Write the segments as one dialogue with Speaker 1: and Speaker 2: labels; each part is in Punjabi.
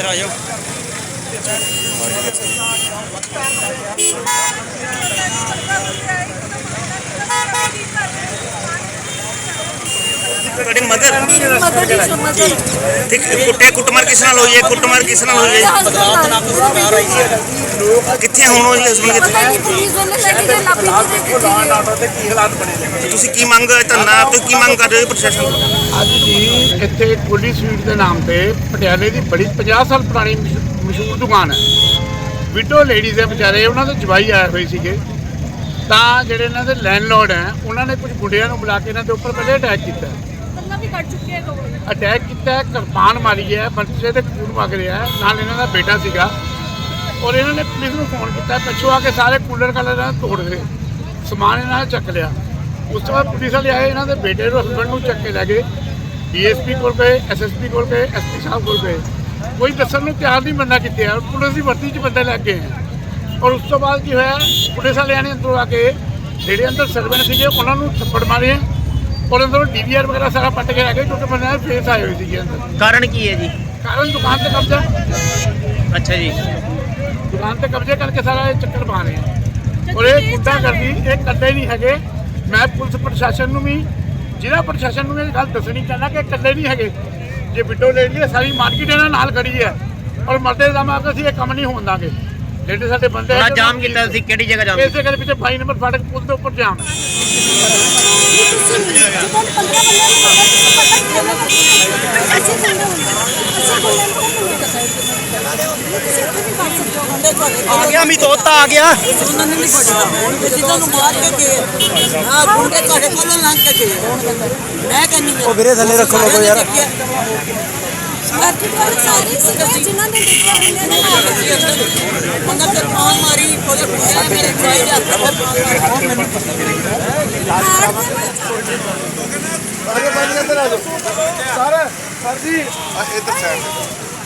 Speaker 1: ਇੱਧਰ ਆ ਜਾਓ। ਤੁਹਾਡੀ ਮਦਰ?
Speaker 2: ਮਦਰ ਦੀ ਸੁਣਨਾ ਤੇ
Speaker 1: ਕੁੱਟੇ, ਕੁੱਟਮਾਰ ਕਿਸ ਨਾਲ ਹੋਈ ਹੈ? ਕੁੱਟਮਾਰ ਕਿਸ ਨਾਲ ਹੋਈ ਹੈ? ਕਿੱਥੇ ਹੁਣ ਉਹ ਜੀ ਹਸਬੰਡ
Speaker 2: ਪਤਾ
Speaker 1: ਕਿੱਥੇ?
Speaker 2: ਨਹੀਂ ਪੁਲਿਸ ਵਾਲੇ ਲੈ
Speaker 1: ਤੁਸੀਂ ਕੀ ਮੰਗ ਧਰਨਾ ਤੇ ਕੀ ਮੰਗ ਕਰ ਰਹੇ ਹੋ ਪ੍ਰਸ਼ਾਸਨ ਤੋਂ?
Speaker 3: ਅੱਜ ਜੀ ਇੱਥੇ ਕੁਲੀ ਸਵੀਟ ਦੇ ਨਾਮ ਤੇ ਪਟਿਆਲੇ ਦੀ ਬੜੀ 50 ਸਾਲ ਪੁਰਾਣੀ ਮਸ਼- ਮਸ਼ਹੂਰ ਦੁਕਾਨ ਹੈ। ਵਿਡੋ ਲੇਡੀਜ਼ ਦੇ ਵਿਚਾਰੇ ਉਹਨਾਂ ਦੇ ਜਵਾਈ ਆਏ ਹੋਏ ਸੀਗੇ। ਤਾਂ ਜਿਹੜੇ ਇਹਨਾਂ ਦੇ ਲੈਂਡਲੋਰਡ ਹੈ ਉਹਨਾਂ ਨੇ ਕੁਝ ਗੁੰਡਿਆਂ ਨੂੰ ਬੁਲਾ ਕੇ ਇਹਨਾਂ ਦੇ ਉੱਪਰ ਪਹਿਲੇ ਅਟੈਕ ਕੀਤਾ
Speaker 2: ਹੈ।
Speaker 3: ਅਟੈਕ ਕੀਤਾ ਹੈ, ਕਿਰਪਾਨ ਮਾਰੀ ਹੈ ਬੱਚੇ ਦੇ ਖੂਨ ਵਗ ਰਿਹਾ ਹੈ ਨਾਲ ਇਹਨਾਂ ਦਾ ਬੇਟਾ ਸੀਗਾ। ਔਰ ਇਹਨਾਂ ਨੇ ਪੁਲਿਸ ਨੂੰ ਫੋਨ ਕੀਤਾ ਪਿੱਛੋਂ ਆ ਕੇ ਸਾਰੇ ਕੂਲਰ ਕਾਲਰ ਇਹਨਾਂ ਨੇ ਤੋੜ ਗਏ। ਸਮਾਨ ਇਹਨਾਂ ਨੇ ਚੱਕ ਲਿਆ। ਉਸ ਤੋਂ ਬਾਅਦ ਪੁਲਿਸ ਵਾਲੇ ਆਏ ਇਹਨਾਂ ਦੇ ਬੇਟੇ ਨੂੰ ਹਸਬੰਡ ਨੂੰ ਚੱਕ ਕੇ ਲੈ ਗਏ। ਡੀਐਸਪੀ ਕੋਲ ਗਏ ਐਸਐਸਪੀ ਕੋਲ ਗਏ ਐਸਪੀ ਸਾਹਿਬ ਕੋਲ ਗਏ। ਕੋਈ ਦੱਸਣ ਨੂੰ ਤਿਆਰ ਨਹੀਂ ਬੰਦਾ ਕਿੱਥੇ ਆ। ਪੁਲਿਸ ਦੀ ਵਰਦੀ 'ਚ ਬੰਦੇ ਲੱਗ ਗਏ ਔਰ ਉਸ ਤੋਂ ਬਾਅਦ ਕੀ ਹੋਇਆ ਪੁਲਿਸ ਵਾਲਿਆਂ ਨੇ ਅੰਦਰੋਂ ਆ ਕੇ ਜਿਹੜੇ ਅੰਦਰ ਸਰਵੈਂਟ ਸੀਗੇ ਉਹਨਾਂ ਨੂੰ ਥੱਪੜ ਮਾਰੇ ਔਰ ਅੰਦਰੋਂ ਡੀਵੀਆਰ ਵਗੈਰਾ ਸਾਰਾ ਪੱਟ ਕੇ ਲੈ ਗਏ ਕਿਉਂਕਿ ਬੰਦੇ ਫੇਸ ਆਏ ਹੋਏ ਸੀਗੇ ਅੰਦਰ।
Speaker 1: ਕਾਰਨ ਕੀ ਹੈ ਜੀ?
Speaker 3: ਕਾਰਨ ਦੁਕਾਨ ਤੇ ਕਬਜ਼ਾ।
Speaker 1: ਅੱਛਾ ਜੀ।
Speaker 3: ਦੁਕਾਨ ਤੇ ਕਬਜ਼ੇ ਕਰਕੇ ਸਾਰਾ ਇਹ ਚੱਕਰ ਪਾ ਰਹੇ ਆ। ਔਰ ਇਹ ਗੁੰਡਾ ਕਰਦੀ ਇਹ ਇਕੱਲੇ ਨਹੀਂ ਹੈਗੇ। ਮੈਂ ਪੁਲਿਸ ਪ੍ਰਸ਼ਾਸਨ ਨੂੰ ਵੀ ਜ਼ਿਲ੍ਹਾ ਪ੍ਰਸ਼ਾਸਨ ਨੂੰ ਇਹ ਗੱਲ ਦੱਸਣੀ ਚਾਹੁੰਦਾ ਕਿ ਇਕੱਲੇ ਨਹੀਂ ਹੈਗੇ। ਜੇ ਵਿਡੋ ਲੈ ਲਈਏ ਸਾਰੀ ਮਾਰਕੀਟ ਇਹਨਾਂ ਨਾਲ ਖੜੀ ਹੈ। ਔਰ ਮਰਦੇ ਦਾ ਮਾਰ ਅਸੀਂ ਇਹ ਕੰਮ ਨਹੀਂ ਹੋਣ ਦਾਂਗੇ। ਜਿਹੜੇ ਸਾਡੇ ਬੰਦੇ ਹੈਗੇ
Speaker 1: ਜਾਮ ਕੀਤਾ ਤੁਸੀਂ ਕਿਹੜੀ ਜਗ੍ਹਾ ਜਾਮ
Speaker 3: ਇਸੇ ਕਰਕੇ ਪਿੱਛੇ 22 ਨੰਬਰ ਫਾਟਕ ਪੁਲ ਦੇ ਉੱਪਰ ਜਾਮ।
Speaker 1: ਆ ਗਿਆ ਮੀ ਤੋਤਾ ਆ ਗਿਆ
Speaker 4: ਉਹਨਾਂ ਨੇ ਨਹੀਂ ਫੜਿਆ ਜਿੱਦਾਂ ਨੂੰ ਮਾਰ ਕੇ ਗਏ ਹਾਂ ਗੁੰਡੇ ਤੁਹਾਡੇ ਕੋਲੋਂ ਲੰਘ ਕੇ ਗਏ ਮੈਂ ਕਹਿੰਨੀ ਉਹ ਵੀਰੇ ਥੱਲੇ ਰੱਖੋ ਲੋਕੋ ਯਾਰ
Speaker 2: ਬਾਕੀ ਵਾਲੇ ਸਾਰੇ ਸੀਗੇ ਜਿਨ੍ਹਾਂ ਨੇ ਦੇਖਿਆ ਬੰਦੇ ਨੇ ਮਾਰ ਕੇ
Speaker 4: ਉਹਨਾਂ ਤੇ ਪਾਉ ਮਾਰੀ ਕੋਲੇ ਪੁੱਛਿਆ ਮੇਰੇ ਭਾਈ ਦਾ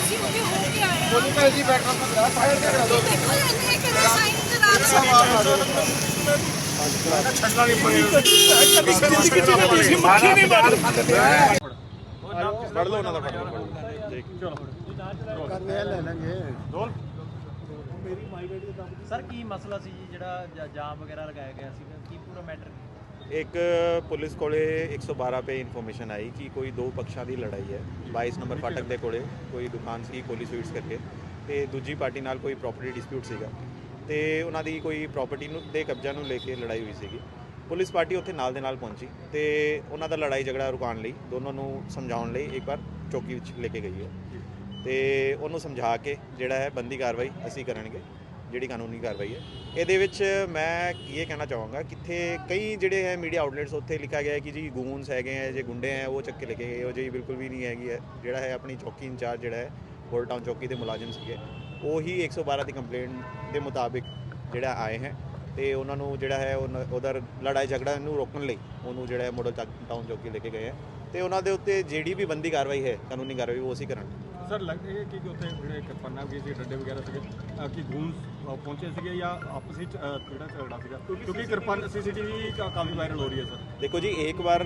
Speaker 2: ਅਸੀਂ ਉਹਦੇ ਹੋ ਕੇ ਆਏ ਹਾਂ ਦੇਖੋ ਇਹ ਕਿਹੜਾ ਸਾਈਨ ਕਰਾ ਰਹੇ
Speaker 5: ਸਰ ਕੀ ਮਸਲਾ ਸੀ ਜਿਹੜਾ ਜਾਮ ਵਗੈਰਾ ਲਗਾਇਆ ਗਿਆ ਸੀ ਕੀ ਪੂਰਾ ਮੈਟਰ
Speaker 6: ਇੱਕ ਪੁਲਿਸ ਕੋਲੇ 112 ਪੇ ਇਨਫੋਰਮੇਸ਼ਨ ਆਈ ਕਿ ਕੋਈ ਦੋ ਪੱਖਾਂ ਦੀ ਲੜਾਈ ਹੈ 22 ਨੰਬਰ ਫਾਟਕ ਦੇ ਕੋਲੇ, ਕੋਈ ਦੁਕਾਨ ਸੀ ਕੋਲੀ ਸਵੀਟਸ ਕਰਕੇ ਤੇ ਦੂਜੀ ਪਾਰਟੀ ਨਾਲ ਕੋਈ ਪ੍ਰਾਪਰਟੀ ਡਿਸਪਿਊਟ ਸੀਗਾ ਤੇ ਉਹਨਾਂ ਦੀ ਕੋਈ ਪ੍ਰਾਪਰਟੀ ਨੂੰ, ਦੇ ਕਬਜ਼ਾ ਨੂੰ ਲੈ ਕੇ ਲੜਾਈ ਹੋਈ ਸੀਗੀ। ਪੁਲਿਸ ਪਾਰਟੀ ਉੱਥੇ ਨਾਲ ਦੇ ਨਾਲ ਪਹੁੰਚੀ ਤੇ ਉਹਨਾਂ ਦਾ ਲੜਾਈ ਝਗੜਾ ਰੁਕਾਉਣ ਲਈ ਦੋਨੋਂ ਨੂੰ ਸਮਝਾਉਣ ਲਈ ਇੱਕ ਵਾਰ ਚੌਕੀ ਵਿੱਚ ਲੈ ਕੇ ਗਈ ਹੈ। ਤੇ ਉਹਨੂੰ ਸਮਝਾ ਕੇ ਜਿਹੜਾ ਹੈ ਬੰਦੀ ਕਾਰਵਾਈ ਅਸੀਂ ਕਰਨਗੇ। ਜਿਹੜੀ ਕਾਨੂੰਨੀ ਕਾਰਵਾਈ ਹੈ। ਇਹਦੇ ਵਿੱਚ ਮੈਂ ਇਹ ਕਹਿਣਾ ਚਾਹਾਂਗਾ, ਕਿੱਥੇ ਕਈ ਜਿਹੜੇ ਹੈ ਮੀਡੀਆ ਆਊਟਲੈਟਸ ਉੱਥੇ ਲਿਖਿਆ ਗਿਆ ਹੈ ਕਿ ਜੀ ਗੂਨਸ ਹੈਗੇ ਹੈ, ਜੇ ਗੁੰਡੇ ਹੈ, ਉਹ ਚੱਕ ਕੇ ਲੈ ਗਏ ਉਹ ਜਿਹੀ ਬਿਲਕੁਲ ਵੀ ਨਹੀਂ ਹੈਗੀ ਹੈ। ਜਿਹੜਾ ਹੈ ਆਪਣੀ ਚੌਕੀ ਇੰਚਾਰਜ ਜਿਹੜਾ ਹੈ ਹੋਲ ਟਾਊਨ ਚੌਕੀ ਦੇ ਮੁਲਾਜ਼ਮ ਸੀਗੇ, ਉਹੀ 112 ਦੀ ਕੰਪਲੇਂਟ ਦੇ ਮੁਤਾਬਿਕ ਜਿਹੜਾ ਆਏ ਹੈ ਤੇ ਉਹਨਾਂ ਨੂੰ ਜਿਹੜਾ ਹੈ ਉਧਰ ਲੜਾਈ ਝਗੜਾ ਨੂੰ ਰੋਕਣ ਲਈ ਉਹਨੂੰ ਜਿਹੜਾ ਹੈ ਮੋਡਲ ਟਾਊਨ ਚੌਕੀ ਲੈ ਕੇ ਗਏ ਹੈ ਤੇ ਉਹਨਾਂ ਦੇ ਉੱਤੇ ਜਿਹੜੀ ਵੀ ਬੰਦੀ ਕਾਰਵਾਈ ਹੈ, ਕਾਨੂੰਨੀ ਕਾਰਵਾਈ, ਉਹ ਅਸੀਂ ਕਰਾਂਗੇ।
Speaker 7: ਸਰ ਲੱਗ ਇਹ ਕਿ ਉੱਥੇ ਜਿਹੜੇ ਕਿਰਪਾਨਾਂ ਵੀ ਸੀ ਡੰਡੇ ਵਗੈਰਾ ਸੀਗੇ ਕਿ ਗੂੰਸ ਪਹੁੰਚੇ ਸੀਗੇ ਜਾਂ ਆਪਸ ਵਿੱਚ ਜਿਹੜਾ ਝਗੜਾ ਸੀਗਾ? ਕਿਉਂਕਿ ਕਿਰਪਾਨ ਸੀਸੀਟੀਵੀ ਕਾਫੀ ਵਾਇਰਲ ਹੋ ਰਹੀ ਹੈ ਸਰ।
Speaker 6: ਦੇਖੋ ਜੀ ਇੱਕ ਵਾਰ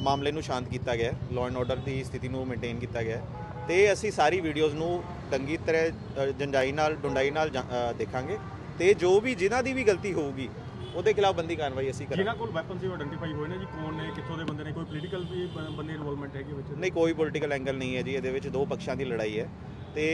Speaker 6: ਮਾਮਲੇ ਨੂੰ ਸ਼ਾਂਤ ਕੀਤਾ ਗਿਆ ਲਾਅ ਐਂਡ ਆਰਡਰ ਦੀ ਸਥਿਤੀ ਨੂੰ ਮੇਨਟੇਨ ਕੀਤਾ ਗਿਆ ਹੈ ਤੇ ਅਸੀਂ ਸਾਰੀ ਵੀਡੀਓਜ਼ ਨੂੰ ਚੰਗੀ ਤਰ੍ਹਾਂ ਅ, ਜੰਜਾਈ ਨਾਲ ਡੁੰਡਾਈ ਨਾਲ ਜਾਂ- ਅ, ਦੇਖਾਂਗੇ ਤੇ ਜੋ ਵੀ ਜਿਨ੍ਹਾਂ ਦੀ ਵੀ ਗਲਤੀ ਹੋਊਗੀ ਉਹਦੇ ਖਿਲਾਫ ਬੰਦੀ ਕਾਰਵਾਈ ਅਸੀਂ
Speaker 7: ਜਿਨ੍ਹਾਂ
Speaker 6: ਕਰਾਂਗੇ
Speaker 7: ਕੋਲ ਵੈਪਨ ਸੀ ਉਹ ਆਇਡੈਂਟੀਫਾਈ ਹੋਏ ਨੇ ਜੀ ਕੌਣ ਨੇ ਕਿੱਥੋਂ ਦੇ ਬੰਦੇ ਨੇ ਕੋਈ ਪੋਲੀਟੀਕਲ ਵੀ ਬੰਦੇ ਇਨਵੋਲਵਮੈਂਟ ਹੈਗੀ ਵਿੱਚ
Speaker 6: ਨਹੀਂ ਕੋਈ ਪੋਲੀਟੀਕਲ ਐਂਗਲ ਨਹੀਂ ਹੈ ਜੀ ਇਹਦੇ ਵਿੱਚ ਦੋ ਪੱਖਾਂ ਦੀ ਲੜਾਈ ਹੈ ਤੇ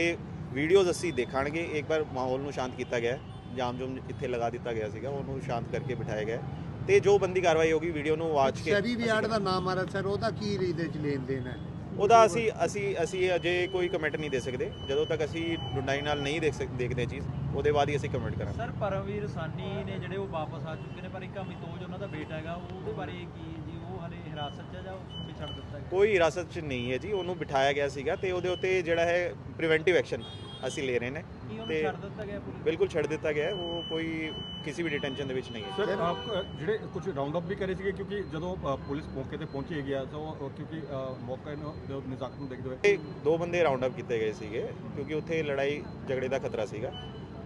Speaker 6: ਵੀਡੀਓਜ਼ ਅਸੀਂ ਦੇਖਾਂਗੇ ਇੱਕ ਵਾਰ ਮਾਹੌਲ ਨੂੰ ਸ਼ਾਂਤ ਕੀਤਾ ਗਿਆ। ਜਾਮ ਜੁਮ ਇੱਥੇ ਲਗਾ ਦਿੱਤਾ ਗਿਆ ਸੀਗਾ ਉਹਨੂੰ ਸ਼ਾਂਤ ਕਰਕੇ ਬਿਠਾਇਆ ਗਿਆ। ਤੇ ਜੋ ਬੰਦੀ ਕਾਰਵਾਈ ਹੋਗੀ ਵੀਡੀਓ ਨੂੰ ਵਾਚ ਕੇ
Speaker 8: ਸੈਬੀ ਵਿਆੜ ਦਾ ਨਾਮ ਆ ਰਿਹਾ ਸਰ ਉਹਦਾ ਕੀ ਇਹਦੇ ਚ ਲੈਣ ਦੇਣ ਹੈ
Speaker 6: ਉਹਦਾ ਅਸੀਂ ਅਸੀਂ ਅਸੀਂ ਅਜੇ ਕੋਈ ਕਮੈਂਟ ਨਹੀਂ ਦੇ ਸਕਦੇ। ਜਦੋਂ ਤੱਕ ਅਸੀਂ ਡੁੰਡਾਈ ਨਾਲ ਨਹੀਂ ਦੇਖ ਸਕ ਦੇਖਦੇ ਚੀਜ਼ ਉਹਦੇ ਬਾਅਦ ਹੀ ਅਸੀਂ ਕਮੈਂਟ ਕਰਾਂਗੇ।
Speaker 5: ਸਰ ਪਰਮਵੀਰ ਸਾਨੀ ਨੇ ਜਿਹੜੇ ਉਹ ਵਾਪਸ ਆ ਚੁੱਕੇ ਨੇ ਪਰ ਇੱਕ ਅਮਿਤੋਜ ਉਹਨਾਂ ਦਾ ਬੇਟਾ ਹੈਗਾ ਉਹਦੇ ਬਾਰੇ ਕੀ ਜੀ? ਉਹ ਹਲੇ ਹਿਰਾਸਤ 'ਚ ਜਾਂ ਉਹ ਵੀ ਛੱਡ ਦਿੱਤਾ ਗਿਆ?
Speaker 6: ਕੋਈ ਹਿਰਾਸਤ 'ਚ ਨਹੀਂ ਹੈ ਜੀ ਉਹਨੂੰ ਬਿਠਾਇਆ ਗਿਆ ਸੀਗਾ ਤੇ ਉਹਦੇ ਉੱਤੇ ਜਿਹੜਾ ਹੈ ਪ੍ਰੀਵੈਂਟਿਵ ਐਕਸ਼ਨ ਅਸੀਂ ਲੈ ਰਹੇ ਨੇ ਤੇ
Speaker 5: ਛੱਡ ਦਿੱਤਾ ਗਿਆ ਪੁਲਿਸ?
Speaker 6: ਬਿਲਕੁਲ ਛੱਡ ਦਿੱਤਾ ਗਿਆ ਉਹ ਕੋਈ ਕਿਸੇ ਵੀ ਡਿਟੈਂਸ਼ਨ ਦੇ ਵਿੱਚ ਨਹੀਂ ਹੈ।
Speaker 7: ਸਰ ਆਪ ਜਿਹੜੇ ਕੁਝ ਰਾਉਂਡ ਅਪ ਵੀ ਕਰੇ ਸੀਗੇ ਕਿਉਂਕਿ ਜਦੋਂ ਪੁਲਿਸ ਮੌਕੇ ਤੇ ਪਹੁੰਚੀ ਗਿਆ ਤਾਂ ਉਹ- ਕਿਉਂਕਿ ਮੌਕੇ ਨੂੰ ਦੇ ਨਿਜ਼ਾਕਤ ਨੂੰ ਦੇਖਦੇ ਹੋਏ।
Speaker 6: ਦੋ ਬੰਦੇ ਰਾਉਂਡ ਅਪ ਕੀਤੇ ਗਏ ਸੀਗੇ ਕਿਉਂਕਿ ਉੱਥੇ ਲੜਾਈ ਝਗੜੇ ਦਾ ਖਤਰਾ ਸੀਗਾ।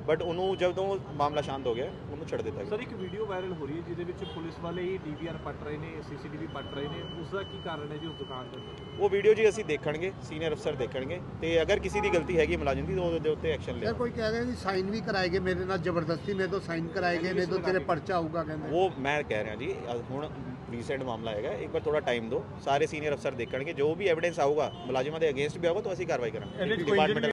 Speaker 6: ਬਟ ਉਹਨੂੰ ਜਦੋਂ ਮਾਮਲਾ ਸ਼ਾਂਤ ਹੋ ਗਿਆ ਉਹਨੂੰ ਛੱਡ ਦਿੱਤਾ ਗਿਆ।
Speaker 9: ਸਰ ਇੱਕ ਵੀਡੀਓ ਵਾਇਰਲ ਹੋ ਰਹੀ ਹੈ ਜਿਹਦੇ ਵਿੱਚ ਪੁਲਿਸ ਵਾਲੇ ਹੀ ਡੀਵੀਆਰ ਪੱਟ ਰਹੇ ਨੇ ਸੀਸੀਟੀਵੀ ਪੱਟ ਰਹੇ ਨੇ। ਉਸ ਦਾ ਕੀ ਕਾਰਨ ਹੈ ਜੀ ਉਸ ਦੁਕਾਨ ਦੇ ਅੰਦਰ?
Speaker 6: ਉਹ ਵੀਡੀਓ ਜੀ ਅਸੀਂ ਦੇਖਣਗੇ ਸੀਨੀਅਰ ਅਫਸਰ ਦੇਖਣਗੇ। ਤੇ ਅਗਰ ਕਿਸੇ ਦੀ ਗਲਤੀ ਹੈਗੀ ਮੁਲਾਜ਼ਮ ਦੀ ਤਾਂ ਉਹਦੇ ਉੱਤੇ ਐਕਸ਼ਨ ਲਿਆ
Speaker 8: ਕੋਈ ਕਹਿ ਰਿਹਾ ਜੀ ਸਾਈਨ ਵੀ ਕਰਾਏ ਗਏ ਮੇਰੇ ਨਾਲ ਜ਼ਬਰਦਸਤੀ ਮੇਰੇ ਤੋਂ ਸਾਈਨ ਕਰਾਏ ਗਏ ਨਹੀਂ ਤਾਂ ਤੇਰੇ ਪਰਚਾ ਆਊਗਾ ਕਹਿੰਦੇ।
Speaker 6: ਉਹ ਮੈਂ ਕਹਿ ਰਿਹਾ ਜੀ ਹੁਣ ਰੀਸੈਂਟ ਮਾਮਲਾ ਹੈਗਾ ਇੱਕ ਵਾਰ ਥੋੜਾ ਟਾਈਮ ਦਿਓ। ਸਾਰੇ ਸੀਨੀਅਰ ਅਫਸਰ ਦੇਖਣਗੇ ਜੋ ਵੀ ਐਵੀਡੈਂਸ ਆਊਗਾ ਮੁਲਾਜ਼ਮਾਂ ਦੇ ਅਗੇਂਸਟ ਵੀ ਆਊਗਾ ਤਾਂ ਅਸੀਂ ਕਾਰਵਾਈ ਕਰਾਂਗੇ। Department